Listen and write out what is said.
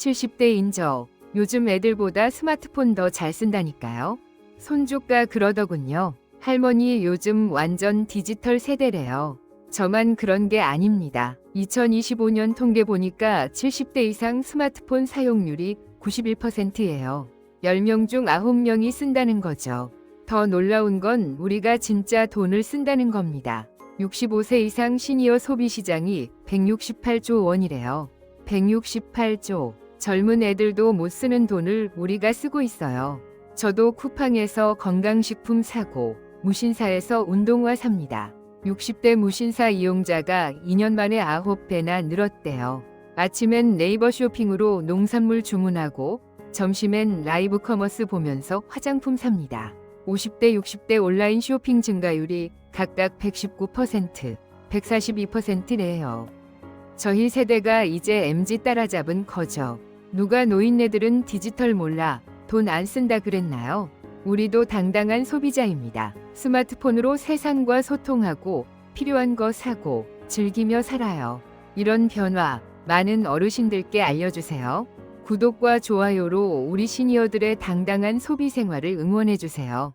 70대인 저 요즘 애들보다 스마트폰 더 잘 쓴다니까요. 손주가 그러더군요. 할머니 요즘 완전 디지털 세대래요. 저만 그런 게 아닙니다. 2025년 통계 보니까 70대 이상 스마트폰 사용률이 91%예요. 10명 중 9명이 쓴다는 거죠. 더 놀라운 건 우리가 진짜 돈을 쓴다는 겁니다. 65세 이상 시니어 소비 시장이 168조 원이래요. 168조. 젊은 애들도 못 쓰는 돈을 우리가 쓰고 있어요. 저도 쿠팡에서 건강식품 사고, 무신사에서 운동화 삽니다. 60대 무신사 이용자가 2년 만에 9배나 늘었대요. 아침엔 네이버 쇼핑으로 농산물 주문하고 점심엔 라이브 커머스 보면서 화장품 삽니다. 50대 60대 온라인 쇼핑 증가율이 각각 119%, 142%래요. 저희 세대가 이제 MZ 따라잡은 거죠. 누가 노인네들은 디지털 몰라 돈 안 쓴다 그랬나요? 우리도 당당한 소비자입니다. 스마트폰으로 세상과 소통하고 필요한 거 사고 즐기며 살아요. 이런 변화 많은 어르신들께 알려주세요. 구독과 좋아요로 우리 시니어들의 당당한 소비 생활을 응원해주세요.